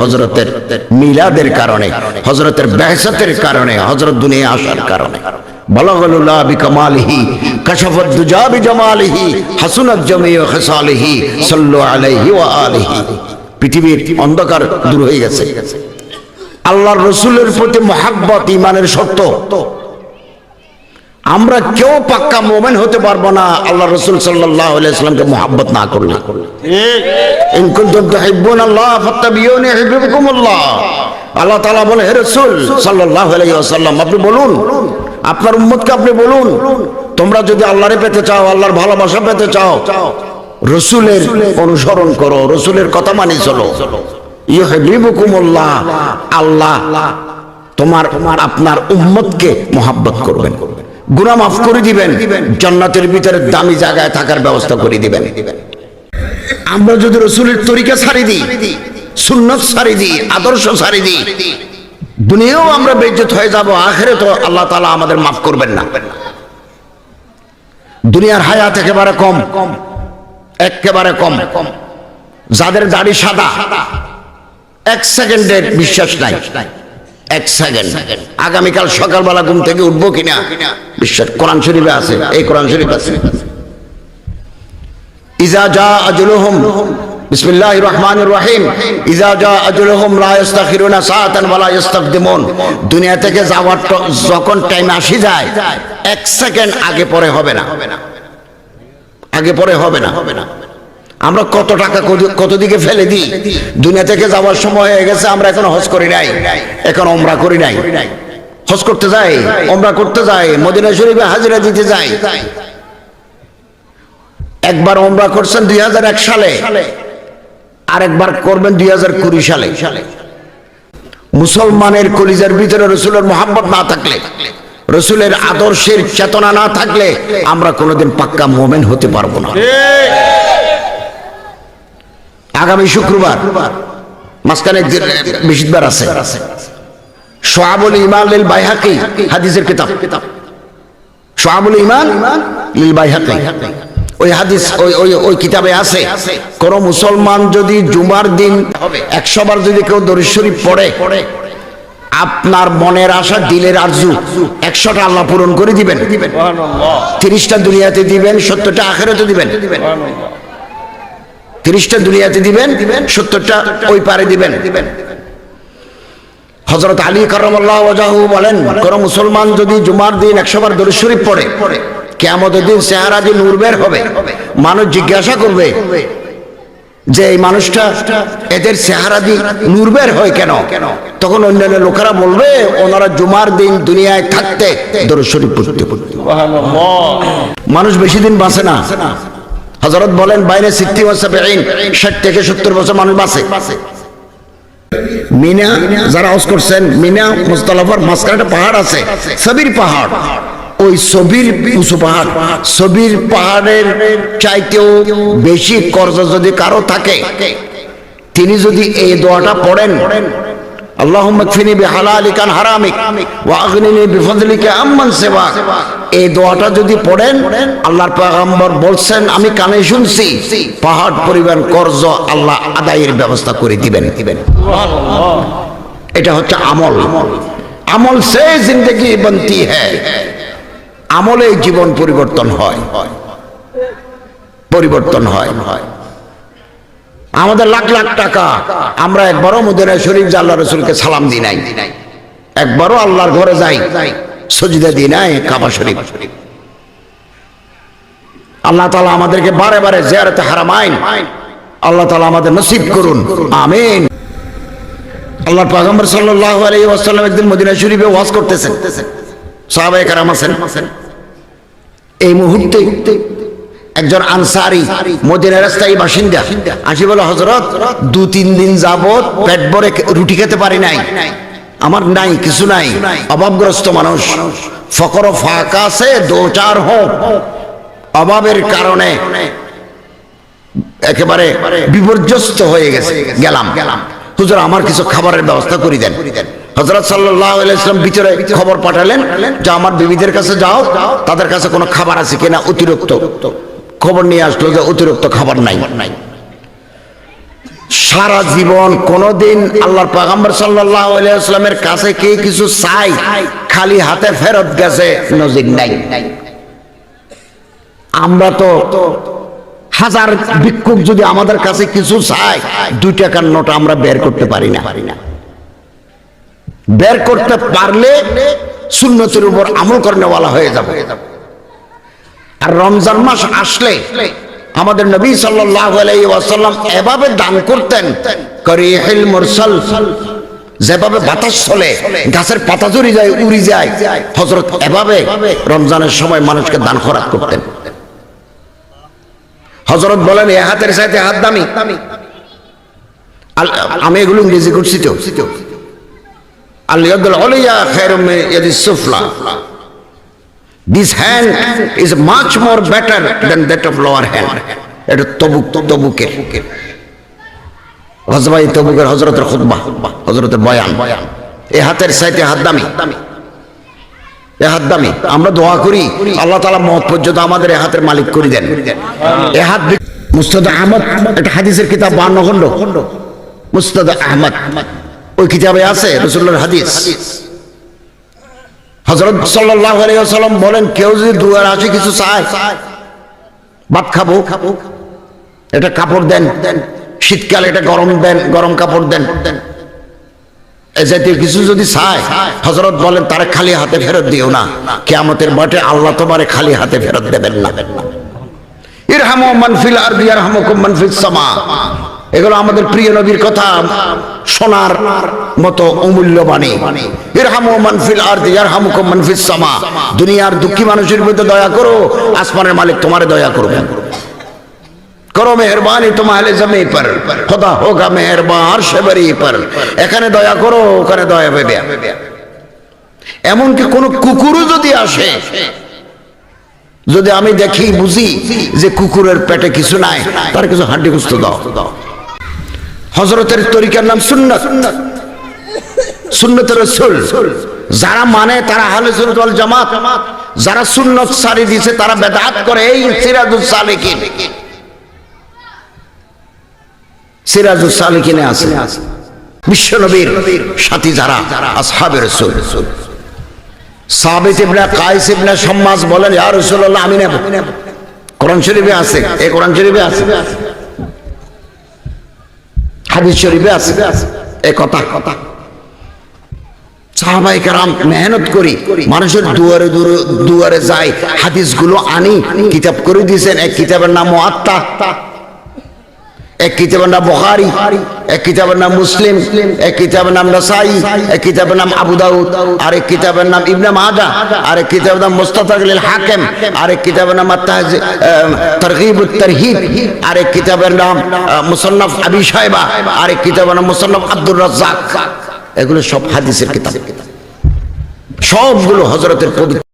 হজরতের মিলাদের কারণে হজরতের বেহসতের কারণে হজরত দুনিয়া আসার কারণে। বলগলুল্লাহ বিকমালিহি পৃথিবীর অন্ধকার দূর হয়ে গেছে। আল্লাহর রসুলের প্রতি মহাব্বত ইমানের সত্য আমরা কেউ পাক্কা মোমেন হতে পারব না আল্লাহ রসুল সাল্লাহ আলাইসালামকে মোহাব্বত না করলে। আল্লাহ তাআলা বলে হে রাসূল আলাইহি আপনি বলুন আপনার উম্মতকে আপনি বলুন তোমরা যদি আল্লাহরে পেতে চাও আল্লাহর ভালোবাসা পেতে চাও রসুলের অনুসরণ করো, রসুলের কথা মানি চলো। ইউহিব্বুকুমুল্লাহ, আল্লাহ তোমার তোমার, আপনার উম্মতকে মোহাব্বত করবেন। গুনাহ মাফ করে দিবেন, জান্নাতের ভিতরে দামি জায়গায় থাকার ব্যবস্থা করে দিবেন। আমরা যদি রসুলের তরিকা ছাড়ি দিই, সুন্নত ছাড়ি দিই, আদর্শ ছাড়ি দিই, দুনিয়াও আমরা বেজ্জত হয়ে যাব আখেরে তো আল্লাহ তালা আমাদের মাফ করবেন না। দুনিয়ার হায়াত একেবারে কম কম। একেবারে কম। যাদের দাড়ি সাদা, এক সেকেন্ডের বিশ্বাস নাই। এক সেকেন্ড। আগামীকাল সকালবেলা ঘুম থেকে উঠবো কিনা? বিশ্বাস, কোরআন শরীফে আছে, এই কোরআন শরীফ আছে। ইজা ইস্তাকদিমুন। দুনিয়া থেকে যাওয়ার যখন টাইম আসি যায়, এক সেকেন্ড আগে পরে হবে না। আগে পরে হবে না। হবে না আমরা কত টাকা কত- দিকে ফেলে দিই? দুনিয়া থেকে যাওয়ার সময় হয়ে গেছে, আমরা এখন হজ করি নাই। এখন ওমরা করি নাই। হজ করতে যাই, ওমরা করতে যাই, মদিনা শরীফে হাজিরা দিতে যাই। একবার ওমরা করছেন দুই হাজার এক সালে, আরেকবার করবেন দুই হাজার কুড়ি সালে। মুসলমানের কলিজার ভিতরে রসুলের মোহাম্মত না থাকলে রসুলের আদর্শের চেতনা না থাকলে আমরা কোনোদিন পাক্কা মোমেন হতে পারব না। আগামী শুক্রবার মাঝখানে বৃহস্পতিবার আছে। ইমান লিল বাইহাকি হাদিসের কিতাব। সোহাবুল ইমান লিল বাইহাকি। ওই হাদিস ওই ওই ওই কিতাবে আছে কোন মুসলমান যদি জুমার দিন একশো বার যদি কেউ দরিশ্বরী পড়ে আপনার মনের আশা দিলের আরজু একশোটা আল্লাহ পূরণ করে দিবেন। তিরিশটা দুনিয়াতে দিবেন সত্তরটা আখেরাতে দিবেন। তিরিশটা দুনিয়াতে দিবেন সত্তরটা ওই পারে দিবেন। হজরত আলী করমল্লাহ ওজাহু বলেন কোন মুসলমান যদি জুমার দিন একশো বার দরুদ শরীফ পড়ে কেমতের দিন চেহারা দিন নূর বের হবে মানুষ জিজ্ঞাসা করবে যে এই মানুষটা এদের চেহারা দিন নূর বের হয় কেন? তখন অন্যান্য লোকেরা বলবে ওনারা জুমার দিন দুনিয়ায় থাকতে দরুদ শরীফ পড়তে পড়তে। মানুষ বেশি দিন বাঁচে না। হজরত বলেন বাইরে সিদ্ধি ওয়াসাবিঈন ষাট থেকে সত্তর বছর মানুষ বাঁচে। মিনা যারা হজ করছেন মিনা মুস্তালাফার মাঝখানে পাহাড় আছে সবির পাহাড়। ওই সবির উঁচু পাহাড় সবির পাহাড়ের চাইতেও বেশি কর্জ যদি কারও থাকে, তিনি যদি এই দোয়াটা পড়েন এই যদি পড়েন বলছেন, আমি কানে শুনছি, পাহাড় পরিমাণ কর্জ আল্লাহ আদায়ের ব্যবস্থা করে দিবেন দিবেন। এটা হচ্ছে আমল। আমল সে জিন্দগি বনতি হ্যায়। আমলে জীবন পরিবর্তন হয়। পরিবর্তন হয়। আমাদের লাখ লাখ টাকা আমরা একবারও মদিনা শরীফ আল্লাহ রসুলকে সালাম দিই নাই। একবারও আল্লাহর ঘরে যাই, সজিদা দিই নাই কাবা শরীফ। আল্লাহ তালা আমাদেরকে বারে বারে জিয়ারতে হারামাইন। আল্লাহ তালা আমাদের নসিব করুন। আমিন। আল্লাহ পাগম্বর সাল্লাল্লাহু আলাইহি ওয়াসাল্লাম একদিন মদিনা শরীফে ওয়াজ করতেছেন। সাহাবায়ে কেরাম আছেন। এই মুহূর্তে একজন আনসারি মদিনার রাস্তায় বাসিন্দা আসি বলে হজরত দু তিন দিন যাবত পেট ভরে রুটি খেতে পারি নাই। আমার নাই, কিছু নাই। অভাবগ্রস্ত মানুষ। ফকর ফাঁকা আছে দো চার হোক। অভাবের কারণে একেবারে বিপর্যস্ত হয়ে গেছে গেলাম গেলাম। হুজুর, আমার কিছু খাবারের ব্যবস্থা করে দেন। হজরত সাল্লাহ ইসলাম ভিতরে খবর পাঠালেন যে আমার বিবিদের কাছে যাও, তাদের কাছে কোনো খাবার আছে কিনা অতিরিক্ত। খবর নিয়ে আসলো যে অতিরিক্ত খাবার নাই। নাই সারা জীবন কোনদিন আল্লাহর পাগাম্বর সাল্লাহ আলাইস্লামের কাছে কে কিছু চাই, খালি হাতে ফেরত গেছে, নজির নাই। আমরা তো হাজার ভিক্ষুক যদি আমাদের কাছে কিছু চাই দুই টাকার নোট আমরা বের করতে পারি না পারি না। বের করতে পারলে সুন্নতির উপর আমল করেওয়ালা হয়ে যাবে। আর রমজান মাস আসলে আমাদের নবী ওয়াসাল্লাম এভাবে দান করতেন যেভাবে বাতাস চলে, গাছের পাতা জড়ি যায়, উড়ি যায় হজরত এভাবে রমজানের সময় মানুষকে দান খরাত করতেন। হজরত বলেন, এ হাতের সাথে হাত দামি। আমি এগুলো ইংরেজি করছি তো। ইয়াদুল উলিয়া খায়রুম মিন ইয়াদিস সুফলা। This hand is much more better than that of lower hand. এটা তবুক, তবুকের। হজবাই তবুকের হজরতের খুতবা হজরতের বয়ান। এ হাতের সাইতে হাত দামি। এ হাত দামি। আমরা দোয়া করি, আল্লাহ তালা মহৎ পর্যন্ত আমাদের এ হাতের মালিক করে দেন। এ হাত মুস্তাদ আহমদ, একটা হাদিসের কিতাব বান্ন খণ্ড। মুস্তাদ আহমদ। ওই কিতাবে আছে রসুল্লাহর হাদিস। হজরত আলাইসাল্লাম বলেন, কেউ যদি দুয়ার আসে কিছু চায়, ভাত খাব। এটা কাপড় দেন, শীতকালে এটা গরম দেন, গরম কাপড় দেন। জাতীয় কিছু যদি চায় হজরত বলেন, তারা খালি হাতে ফেরত দিও না। কেয়ামতের মাঠে আল্লাহ তোমারে খালি হাতে ফেরত দেবেন না। ইরহামু মানফিল আর ইয়ারহামুকুম মানফিস সামা। এগুলো আমাদের প্রিয় নবীর কথা শোনার মতো অমূল্য বাণী মানফিল আর ইয়ারহামুকুম মানফিস সামা। দুনিয়ার দুঃখী মানুষের মধ্যে দয়া করো, আসমানের মালিক তোমারে দয়া করো মেহরবানি জমি পর। খোদা মেহরবান পর। এখানে দয়া করো, ওখানে দয়া এমনকি কোন কুকুরও যদি আসে, যদি আমি দেখি, বুঝি যে কুকুরের পেটে কিছু নাই, তার কিছু হাড্ডি গুস্ত দাও। হজরতের তরিকার নাম সুন্নতের রসুল। যারা মানে তারা হালে সুন্নত ওয়াল জামাত। যারা সুন্নত সারি দিছে তারা বেদাত করে, এই সিরাজুল সিরাজুল আছে। সাথী যারা আসহাবের রসুল। সাবিত ইবনে কাইস ইবনে সম্মাস বলেন, ইয়া রাসূলুল্লাহ, আমি নেব। কোরআন শরীফে আছে। এই কোরআন শরীফে আছে। হাদিস শরীফে আছে। এই কথা। কথা সাহাবাই কারাম মেহনত করি, মানুষের দুয়ারে দুয়ারে যাই হাদিসগুলো আনি, কিতাব করে দিয়েছেন। এক কিতাবের নাম মুআত্তা। এক কিতাবের নাম বুখারী, এক কিতাবের নাম মুসলিম, এক কিতাবের নাম নাসাই, এক কিতাবের নাম আবু দাউদ আর এক কিতাবের নাম ইবনে মাদা আর এক কিতাবের নাম মুস্তাদরাক লিল হাকিম আর এক কিতাবের নাম তারগিব তারহিব আর এক কিতাবের নাম মুসান্নাফ আবি শাইবা আর এক কিতাবের নাম মুসান্নাফ আব্দুর রাজ্জাক। এগুলো সব হাদিসের কিতাব। সবগুলো হযরতের পবিত্র